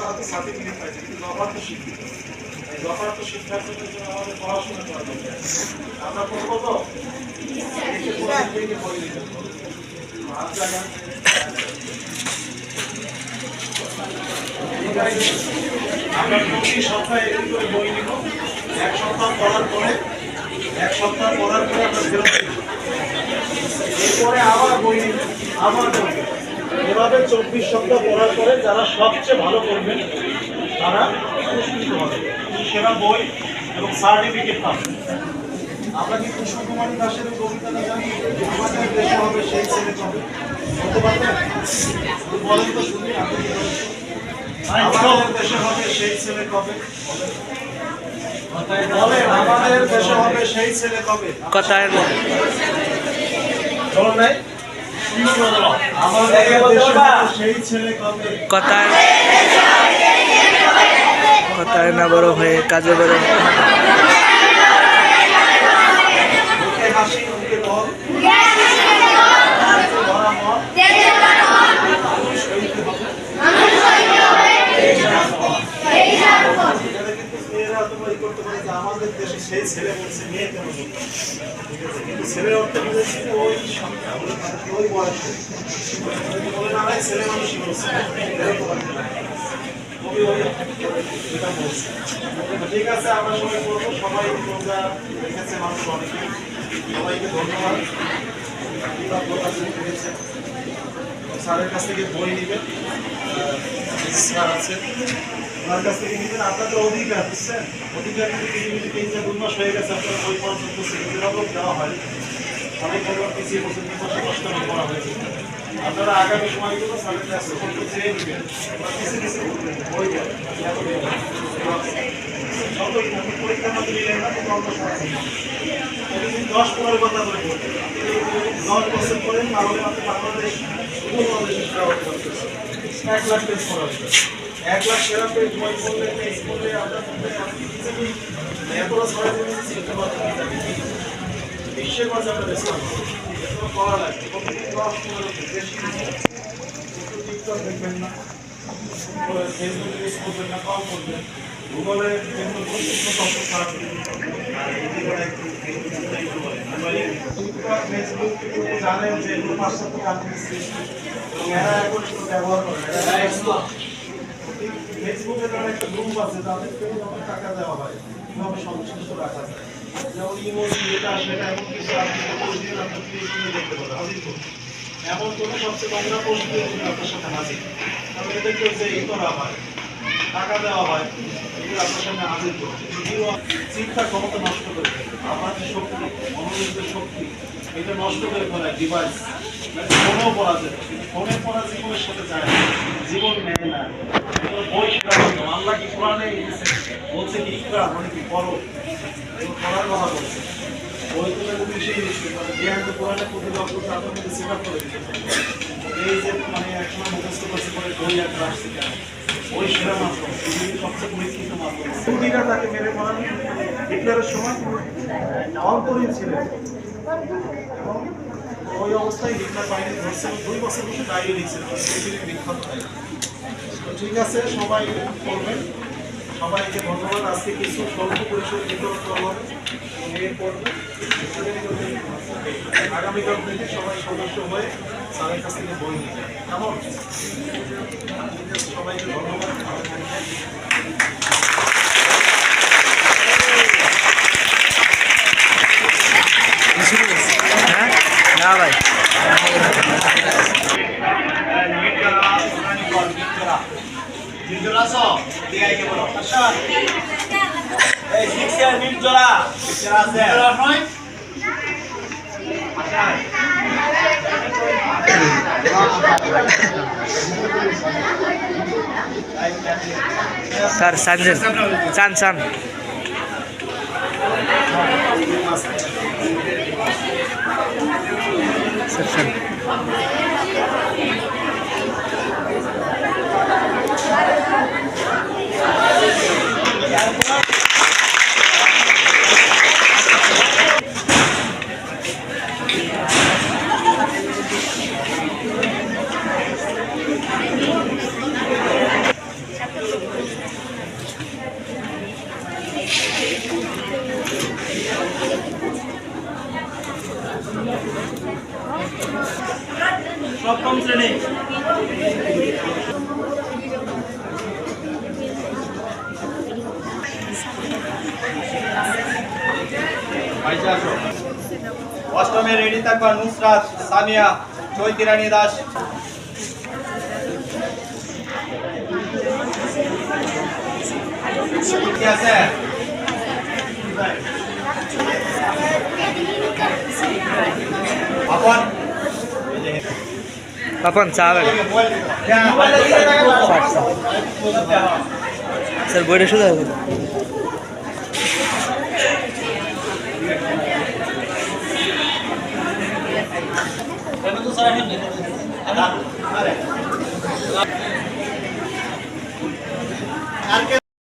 হয়তো সার্টিফিকেট পাইছে কিন্তু জফার তো শিক্ষিত এই শিক্ষার্থীদের জন্য আমাদের পড়াশোনা করা আমরা করব তো আমরা প্রতি সপ্তাহে একটু করে বই নিব এক সপ্তাহ পড়ার পরে, এক সপ্তাহ পড়ার পরে আমরা ফেরত। এরপরে আবার বই আবার এভাবে চব্বিশ সপ্তাহ পড়ার পরে যারা সবচেয়ে ভালো করবেন, তারা সেরা বই এবং সার্টিফিকেট পাবেন। আমরা কি কৃষ্ণ কুমারী দাসের কবিতাটা জানি? আমাদের দেশে হবে সেই ছেলে কবে? বলেন তো শুনি? আমাদের দেশে হবে সেই ছেলে কবে? বলেন আমাদের দেশে হবে সেই ছেলে কবে? কথায় কথায় কথায় না বড় হয়ে কাজে বড় মুখে হাসি মুখে বল ধরা মন মানুষ হইতে হবে এখানে কিন্তু মেয়েরা তোমরা ই করতে পারে যে আমাদের দেশে সেই ছেলে বলছে মেয়ে কেন? ঠিক আছে কিন্তু ছেলে অর্থ বুঝেছি ওই ওই বয়সে। বলে, না ছেলে মানুষই বলছে। ঠিক আছে, আমরা সবাই করব সবাই তোমরা লিখেছে মানুষ অনেকে। সবাইকে ধন্যবাদ। স্যারের কাছ থেকে বই নেবেন স্যার আছে। ওনার কাছ থেকে নেবেন আপনাদের অধিকার, বুঝছেন? অধিকার কিন্তু তিন চার দুই মাস হয়ে গেছে আপনার পড়া চলতেছে এরকম দেওয়া হয়। অনেক একবার পিছিয়ে বছর তিন মাসে কষ্ট করে হয়েছে। আপনারা আগামী সময়গুলো স্যারের কাছ থেকে চেয়ে নেবেন। ওরা পিছিয়ে এত দেবেন যতই পরীক্ষার মধ্যে নিলেন না কিন্তু অল্প সময় প্রতিদিন দশ পনেরো ঘণ্টা করে পড়বেন দশ বছর করেন তাহলে আপনি বাংলাদেশ শুধু বাংলাদেশের সেরা এক লাখ এক লাখ সেরা পেজ বই পড়লে পেজ আপনার মধ্যে এতটা ছড়া দিয়ে পারবেন বিশ্বের মাঝে আমরা দেখবেন না ফেসবুক ইউজ করবেন না করবেন। গুগলে আর একটু মোবাইলে টিকটক ফেসবুক জানেন যে এগুলো পাশ্চাত্য কান্ট্রির এবং এরা এখন ব্যবহার করে ফেসবুকে তার একটা গ্রুপ আছে তাদেরকে টাকা দেওয়া হয়? কীভাবে সংশ্লিষ্ট রাখা যায়? যেমন ইমোজি এটা সেটা এমন কিছু আপনি পোস্ট দিন আপনি দেখতে পারেন। হাজির করুন এমন কোনো সবচেয়ে নোংরা দিয়ে আপনার সাথে হাজির কারণ এদেরকে যে ই করা হয়। টাকা দেওয়া হয়, এগুলো আপনার সামনে হাজির করছে চিন্তা ক্ষমতা নষ্ট করে আমার যে শক্তি মনোযোগের শক্তি এটা নষ্ট করে ফেলে ডিভাইস ফোনও পড়া যায় কিন্তু ফোনে পড়া জীবনের সাথে যায়। জীবন নেয় না। বই আল্লাহ কি কোরআনে বলছে কি, ইকরা মানে কি পড়ো? পড়ার কথা বলছে। বই তুলে যদি সেই মানে জ্ঞান তো কোরআনে প্রতি লক্ষ তাদের মধ্যে সেবা করে এই যে মানে একসময় মুখস্থ করছে পরে বই আসছে কেন ওই সেরা মাধ্যম। সবচেয়ে পরীক্ষিত মাধ্যম। সৌদিরা তাকে মেরে মারান। হিটলারের সময় অন্তরীণ ছিলেন ওই অবস্থায় হিটলার বাহিনী ধরছে দুই বছর বসে দিচ্ছেন পৃথিবীর বিখ্যাত ঠিক আছে, সবাই করবেন। সবাইকে ধন্যবাদ। আজকে কিছু স্বল্প পরিসরে বিতরণ করা হবে এবং এরপর আগামীকাল থেকে সবাই সদস্য হয়ে স্যারের কাছ থেকে বই নিয়ে যাবে। কেমন? সবাইকে ধন্যবাদ। নয় আচ্ছা স্যার সানজেন চান চান recepção. Thank you. সপ্তম শ্রেণি। অষ্টমে রেডি থাকবা নুসরাত সামিয়া চৈতি রানী দাস। কি আছে? আপন। পাপন চা হবে স্যার বইটা শুধু হবে আর কে